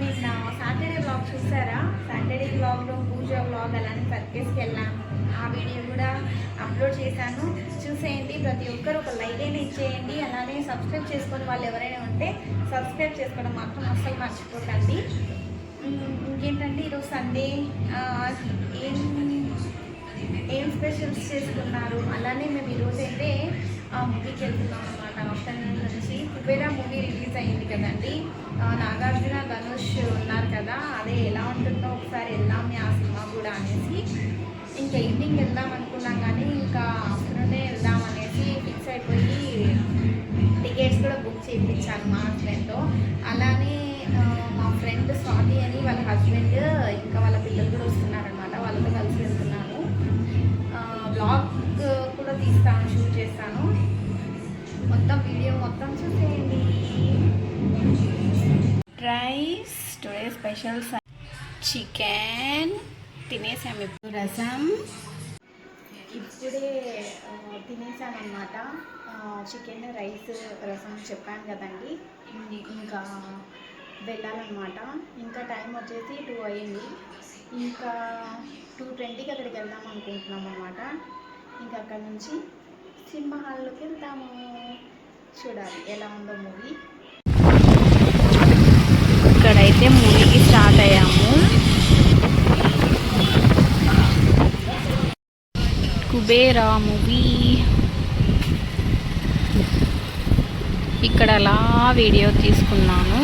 నిన్న Saturday blog చూసారా? Saturday బ్లాగ్లో పూజ బ్లాగ్ అలానే సర్కేస్కి వెళ్ళాను ఆ వీడియో కూడా అప్లోడ్ చేశాను. చూసేయండి ప్రతి ఒక్కరు ఒక లైక్ అయినా ఇచ్చేయండి. అలానే సబ్స్క్రైబ్ చేసుకొని వాళ్ళు ఎవరైనా ఉంటే సబ్స్క్రైబ్ చేసుకోవడం మాత్రం అస్సలు మర్చిపోకండి. ఇంకేంటంటే ఈరోజు సండే ఏం ఏం స్పెషల్స్ చేసుకున్నారు? అలానే మేము ఈరోజు అయితే మూవీకి వెళ్తున్నాం అనమాట ఆఫ్టర్నూన్ నుంచి కుబేరా మూవీ అయింది కదండి. నాగార్జున ధనుష్ ఉన్నారు కదా అదే ఎలా ఉంటుందో ఒకసారి వెళ్దాం ఆ సినిమా కూడా అనేసి. ఇంకా ఈవినింగ్ వెళ్దాం అనుకున్నాం కానీ ఇంకా ఆఫ్టర్నూనే వెళ్దాం అనేసి ఫిక్స్ అయిపోయి టికెట్స్ కూడా బుక్ చేయించాను మా ఫ్రెండ్తో అలానే మా ఫ్రెండ్ స్వాతి అని వాళ్ళ హస్బెండ్ ఇంకా వాళ్ళ పిల్లలు కూడా వస్తున్నారనమాట వాళ్ళతో కలిసి వెళ్తున్నాను. బ్లాగ్ కూడా తీస్తాను షూట్ చేస్తాను. మొత్తం వీడియో మొత్తం చూసేయండి. రైస్ టుడే స్పెషల్ చికెన్ తినేసాము. ఇప్పుడు రసం. ఇప్పుడే తినేసామన్నమాట. చికెన్ రైస్ రసం చెప్పాను కదండి. ఇంకా వెళ్ళాలన్నమాట. ఇంకా టైం వచ్చేసి టూ అయ్యింది. ఇంకా టూ ట్వంటీకి అక్కడికి వెళ్దాం అనుకుంటున్నాం అనమాట ఇంకా అక్కడ నుంచి సినిమా హాల్లోకి వెళ్తాము. చూడాలి ఎలా ఉందో మూవీ అయితే మూవీకి స్టార్ట్ అయ్యాము. కుబేరా మూవీ. ఇక్కడ అలా వీడియో తీసుకున్నాను.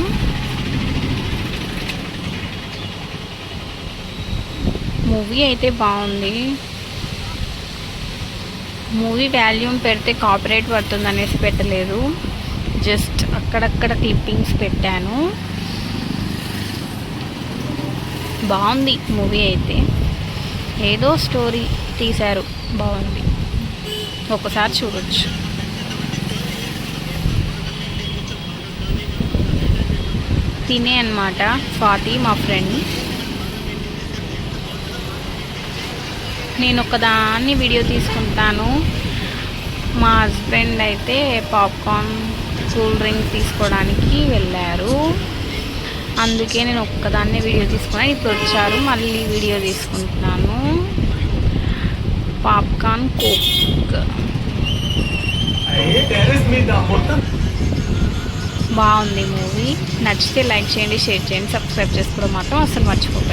మూవీ అయితే బాగుంది. మూవీ వాల్యూమ్ పెడితే కాపరేట్ పడుతుంది అనేసి పెట్టలేదు. జస్ట్ అక్కడక్కడ క్లిప్పింగ్స్ పెట్టాను. బాగుంది మూవీ అయితే. ఏదో స్టోరీ తీశారు బాగుంది ఒకసారి చూడొచ్చు. తినే అనమాట స్వాతి మా ఫ్రెండ్. నేను ఒకదాన్ని వీడియో తీసుకుంటాను. మా హస్బెండ్ అయితే పాప్కార్న్ కూల్ డ్రింక్ తీసుకోవడానికి వెళ్ళారు. అందుకే నేను ఒక్కదాన్నే వీడియో తీసుకున్నాను ఇప్పుడు వచ్చారు మళ్ళీ వీడియో తీసుకుంటున్నాను. Popcorn coke. బాగుంది మూవీ. నచ్చితే లైక్ చేయండి షేర్ చేయండి సబ్స్క్రైబ్ చేసుకోవడం మాత్రం అసలు మర్చిపోకండి.